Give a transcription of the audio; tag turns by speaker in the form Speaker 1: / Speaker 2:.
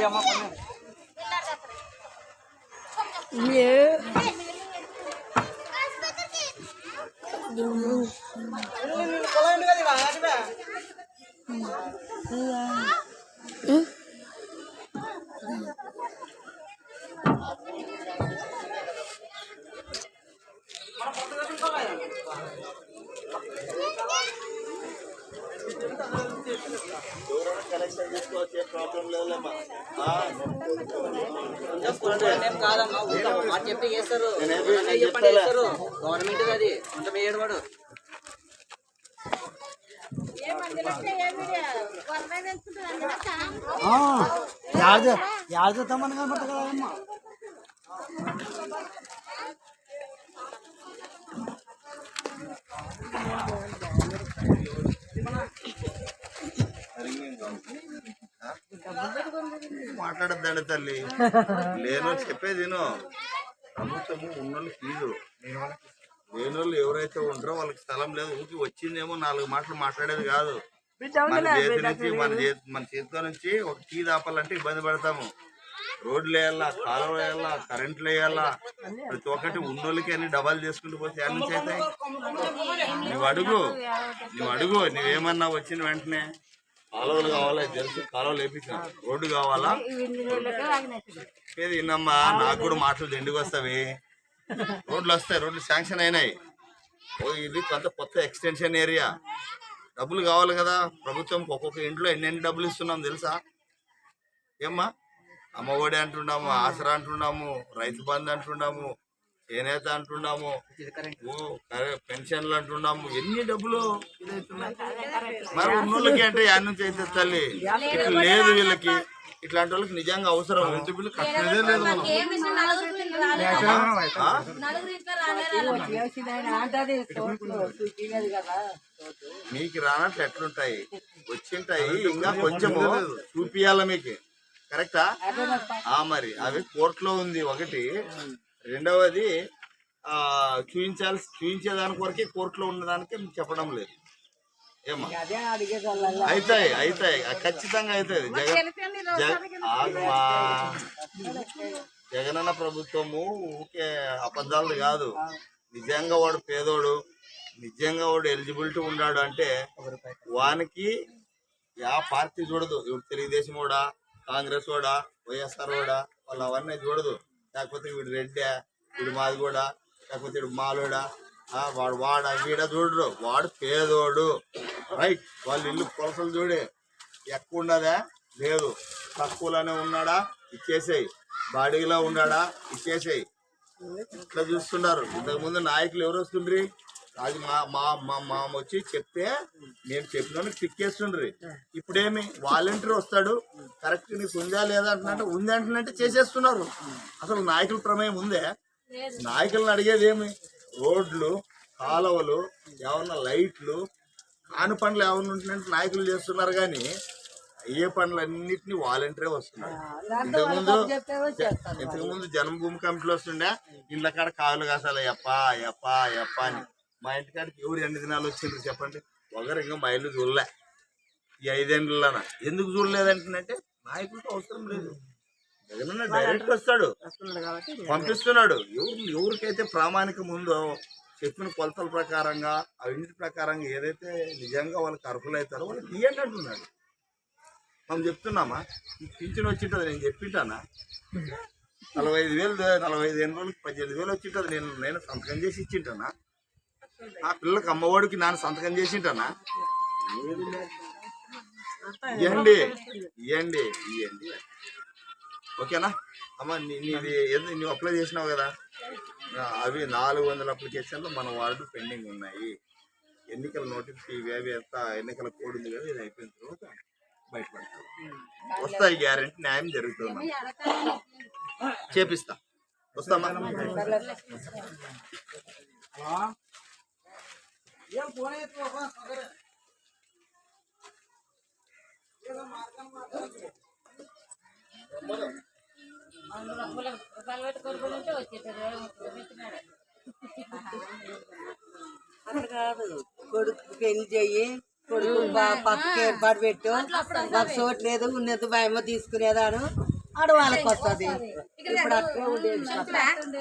Speaker 1: Yeah. చెప్తే చేస్తారు
Speaker 2: నేనేమి
Speaker 1: అన్నయ్య గవర్నమెంట్ అది అంత ఏడవాడు
Speaker 3: యాద యాద తమ్మని కనబడతా కదమ్మా.
Speaker 2: మాట్లాడద్దండి తల్లి. లేను చెప్పేది విను. ప్రభుత్వము ఉన్నోళ్ళు ఫీజు లేనోళ్ళు ఎవరైతే ఉంటారో వాళ్ళకి స్థలం లేదు. ఊరికి వచ్చిందేమో నాలుగు మాటలు మాట్లాడేది కాదు. మన చేతి నుంచి మన చేతి మన చేతితో నుంచి ఒక టీ దాపాలంటే ఇబ్బంది పడతాము. రోడ్లు వేయాలా కాలువ వేయాలా కరెంట్లు వేయాలా? ప్రతి ఒక్కటి ఉన్నోళ్ళకి అన్ని డబాలు చేసుకుంటూ పోతే ఎన్ని నుంచి అవుతాయి? నువ్వు అడుగు. నువ్వు అడుగు. నువ్వేమన్నా వచ్చిన వెంటనే? కాలువలు కావాలా? తెలుసు. కాలువలు వేపించిన రోడ్డు కావాలా? ఏది నాకు కూడా మాటలు దండికి వస్తావి. రోడ్లు వస్తాయి. రోడ్లు శాంక్షన్ అయినాయి. ఓ ఇది కొంత కొత్త ఎక్స్టెన్షన్ ఏరియా. డబ్బులు కావాలి కదా. ప్రభుత్వం ఒక్కొక్క ఇంట్లో ఎన్నెన్ని డబ్బులు ఇస్తున్నాం తెలుసా? ఏమ్మా? అమ్మఒడి అంటున్నాము ఆసరా అంటున్నాము రైతు బంధు అంటున్నాము చేనేత అంటున్నాము పెన్షన్లు అంటున్నాము. ఎన్ని డబ్బులు? మరి ఉన్నోళ్ళకి అంటే యాడ్ నుంచి అయితే తల్లి. ఇట్లా లేదు వీళ్ళకి. ఇట్లాంటి వాళ్ళకి నిజంగా అవసరం. కట్టేదే లేదు మనం? ఆ? మీకు రానట్లు ఎట్లుంటాయి? వచ్చింటాయి. ఇంకా కొంచెము చూపియాల మీకు? కరెక్టా ఆ? మరి. అవి కోర్టులో ఉంది ఒకటి. రెండవది ఆ చూపించాల్సి చూపించేదానికి వరకే కోర్టులో ఉన్నదానికి మీకు చెప్పడం లేదు. ఏమా అవుతాయి అవుతాయి ఆ ఖచ్చితంగా అవుతుంది జగన్ జగ- ఆగమా. జగనన్న ప్రభుత్వము ఊకే అబద్ధాలు కాదు. నిజంగా వాడు పేదోడు. నిజంగా వాడు ఎలిజిబిలిటీ ఉన్నాడు అంటే వానికి యా పార్టీ చూడదు. ఇప్పుడు తెలుగుదేశం వాడా కాంగ్రెస్ వాడా వైఎస్ఆర్ వాడా వాళ్ళు అవన్నీ చూడదు. లేకపోతే వీడు రెడ్డా వీడు మాది కూడా లేకపోతే వీడు మాలోడా వాడు వాడ వీడ చూడరు వాడు పేదోడు. రైట్ వాళ్ళ ఇల్లు కొలసలు చూడే. ఎక్కువ ఉన్నదా లేదు. తక్కువలోనే ఉన్నాడా? ఇచ్చేసేయి. బాడీలో ఉన్నాడా? ఇచ్చేసేయి. ఇట్లా చూస్తున్నారు? ఇంతకుముందు నాయకులు ఎవరు వస్తుండ్రి? అది మా మా మా మామ వచ్చి చెప్తే నేను చెప్పిన పిక్కేస్తుండ్రి ఇప్పుడేమి వాలంటీర్ వస్తాడు. కరెక్ట్ నీకు ఉందా లేదా అంటున్నట్టు ఉంది అంటున్నట్టు చేసేస్తున్నారు. అసలు నాయకుల ప్రమేయం ఉందే? నాయకులను అడిగేది ఏమి? రోడ్లు కాలువలు ఏమన్నా లైట్లు కాని పనులు ఏమన్నా ఉంటున్నట్టు నాయకులు చేస్తున్నారు కానీ అయ్యే పనులు అన్నిటిని వాలంటీరే వస్తున్నారు. ఇంతకుముందు ఇంతకుముందు జన్మభూమి కమిటీలు వస్తుండే. ఇళ్ళ కాడ కావులు కాసాలి ఎప్ప ఎప్ప ఎప్ప అని. మా ఇంటికాడికి ఎవరు ఎన్ని దినాలు వచ్చిండ్రు చెప్పండి? ఒకరు ఇంకా మా ఇల్లు చూడలే. ఈ ఐదేళ్ళన ఎందుకు చూడలేదంటే నాయకులతో అవసరం లేదు. జగనన్న డైరెక్ట్ వస్తాడు. పంపిస్తున్నాడు. ఎవరు ఎవరికైతే ప్రామాణికం ఉందో చెప్పిన కొలతల ప్రకారంగా అవింటి ప్రకారంగా ఏదైతే నిజంగా వాళ్ళకి అర్హులు అవుతారో వాళ్ళకి ఇవ్వండి అంటున్నాడు. మనం చెప్తున్నామా? పింఛన్ వచ్చింటది నేను చెప్పింటానా? నలభై ఐదు వేలు నలభై ఐదు ఎన్ని రోజులకి పద్దెనిమిది వేలు వచ్చింటది నేను నేను సంతకం చేసి ఇచ్చింటానా? ఆ పిల్లకి అమ్మఒడికి నాన్న సంతకం చేసింటానా? ఇవ్వండి ఇవ్వండి ఇవ్వండి ఓకేనా? అమ్మ నీ- నీది ఏదో? నువ్వు అప్లై చేసినావు కదా? అవి నాలుగు వందల అప్లికేషన్లు మన వార్డు పెండింగ్ ఉన్నాయి. ఎన్నికల నోటిఫికేషన్ ఇవి అవి ఎంత ఎన్నికల కోడ్ ఉంది కదా ఇది అయిపోయిన తర్వాత బయటపడతారు వస్తాయి గ్యారంటీ న్యాయం జరుగుతుంది చేపిస్తా. వస్తామా?
Speaker 4: అట్లా కాదు కొడుకు పెళ్ళి చెయ్యి కొడుకు పక్కకి ఏర్పాటు పెట్టు. మాకు చోటు లేదు ఉన్నది భయమ తీసుకునేదాను. ఆడవాళ్ళకి వస్తుంది. ఇప్పుడు అట్లే ఉండేది.